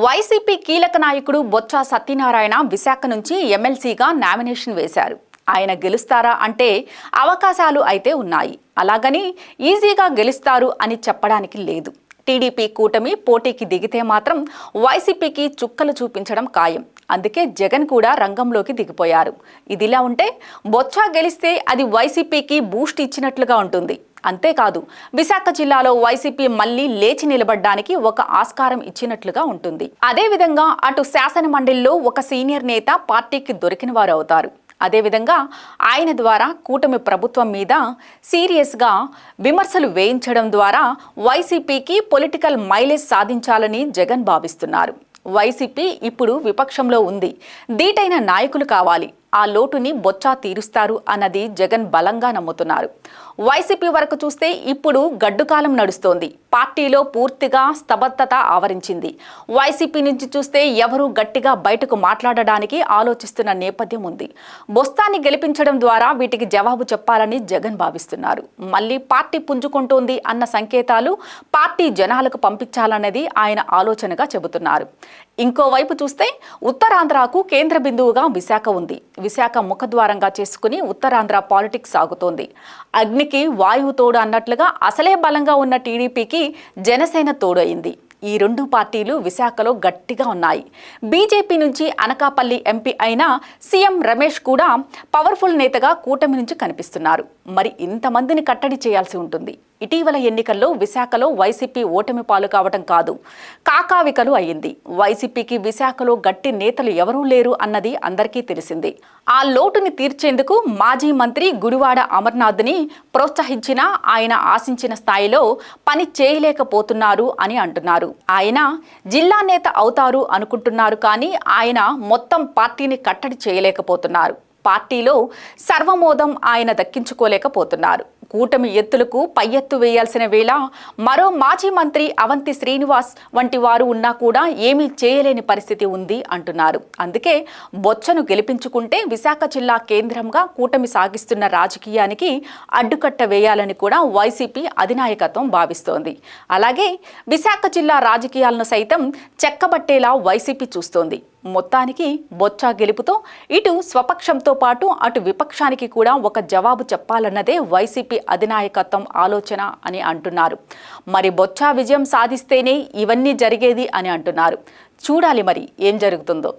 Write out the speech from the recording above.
YCP కీలక నాయకుడు బొత్స సత్యనారాయణ విశాఖ నుంచి ఎమ్మెల్సీగా నామినేషన్ వేశారు. ఆయన గెలుస్తారా అంటే అవకాశాలు అయితే ఉన్నాయి. అలాగని ఈజీగా గెలుస్తారు అని చెప్పడానికి లేదు. టీడీపీ కూటమి పోటీకి దిగితే మాత్రం వైసీపీకి చుక్కలు చూపించడం ఖాయం. అందుకే జగన్ కూడా రంగంలోకి దిగిపోయారు. ఇదిలా ఉంటే బొత్స గెలిస్తే అది వైసీపీకి బూస్ట్ ఇచ్చినట్లుగా ఉంటుంది. అంతేకాదు విశాఖ జిల్లాలో వైసీపీ మళ్ళీ లేచి నిలబడ్డానికి ఒక ఆస్కారం ఇచ్చినట్లుగా ఉంటుంది. అదేవిధంగా అటు శాసన మండలిలో ఒక సీనియర్ నేత పార్టీకి దొరికిన వారు అవుతారు. అదేవిధంగా ఆయన ద్వారా కూటమి ప్రభుత్వం మీద సీరియస్గా విమర్శలు వేయించడం ద్వారా వైసీపీకి పొలిటికల్ మైలేజ్ సాధించాలని జగన్ భావిస్తున్నారు. వైసీపీ ఇప్పుడు విపక్షంలో ఉంది. దీటైన నాయకులు కావాలి. ఆ లోటుని బొచ్చా తీరుస్తారు అన్నది జగన్ బలంగా నమ్ముతున్నారు. వైసీపీ వరకు చూస్తే ఇప్పుడు గడ్డుకాలం నడుస్తోంది. పార్టీలో పూర్తిగా స్తబద్ధత ఆవరించింది. వైసీపీ నుంచి చూస్తే ఎవరూ గట్టిగా బయటకు మాట్లాడడానికి ఆలోచిస్తున్న నేపథ్యం ఉంది. బొస్తాన్ని గెలిపించడం ద్వారా వీటికి జవాబు చెప్పాలని జగన్ భావిస్తున్నారు. మళ్ళీ పార్టీ పుంజుకుంటోంది అన్న సంకేతాలు పార్టీ జనాలకు పంపించాలన్నది ఆయన ఆలోచనగా చెబుతున్నారు. ఇంకోవైపు చూస్తే ఉత్తరాంధ్రకు కేంద్ర బిందువుగా విశాఖ ఉంది. విశాఖ ముఖద్వారంగా చేసుకుని ఉత్తరాంధ్ర పాలిటిక్స్ సాగుతోంది. అగ్నికి వాయువు తోడు అన్నట్లుగా అసలే బలంగా ఉన్న టీడీపీకి జనసేన తోడయింది. ఈ రెండు పార్టీలు విశాఖలో గట్టిగా ఉన్నాయి. బీజేపీ నుంచి అనకాపల్లి ఎంపీ అయిన సీఎం రమేష్ కూడా పవర్ఫుల్ నేతగా కూటమి నుంచి కనిపిస్తున్నారు. మరి ఇంతమందిని కట్టడి చేయాల్సి ఉంటుంది. ఇటీవల ఎన్నికల్లో విశాఖలో వైసీపీ ఓటమి పాలు కావటం కాదు. కాకావికలు అయ్యింది. వైసీపీకి విశాఖలో గట్టి నేతలు ఎవరూ లేరు అన్నది అందరికీ తెలిసింది. ఆ లోటుని తీర్చేందుకు మాజీ మంత్రి గుడివాడ అమర్నాథ్ని ప్రోత్సహించినా ఆయన ఆశించిన స్థాయిలో పని చేయలేకపోతున్నారు అని అంటున్నారు. ఆయన జిల్లా నేత అవుతారు అనుకుంటున్నారు కానీ ఆయన మొత్తం పార్టీని కట్టడి చేయలేకపోతున్నారు. పార్టీలో సర్వమోదం ఆయన దక్కించుకోలేకపోతున్నారు. కూటమి ఎత్తులకు పై ఎత్తు వేయాల్సిన వేళ మరో మాజీ మంత్రి అవంతి శ్రీనివాస్ వంటి వారు ఉన్నా కూడా ఏమీ చేయలేని పరిస్థితి ఉంది అంటున్నారు. అందుకే బొచ్చను గెలిపించుకుంటే విశాఖ జిల్లా కేంద్రంగా కూటమి సాగిస్తున్న రాజకీయానికి అడ్డుకట్ట వేయాలని కూడా వైసీపీ అధినాయకత్వం భావిస్తోంది. అలాగే విశాఖ జిల్లా రాజకీయాలను సైతం చెక్కబట్టేలా వైసీపీ చూస్తోంది. మొత్తానికి బొచ్చా గెలుపుతో ఇటు స్వపక్షంతో పాటు అటు విపక్షానికి కూడా ఒక జవాబు చెప్పాలన్నదే వైసీపీ అధినాయకత్వం ఆలోచన అని అంటున్నారు. మరి బొచ్చా విజయం సాధిస్తేనే ఇవన్నీ జరిగేది అని అంటున్నారు. చూడాలి మరి ఏం జరుగుతుందో.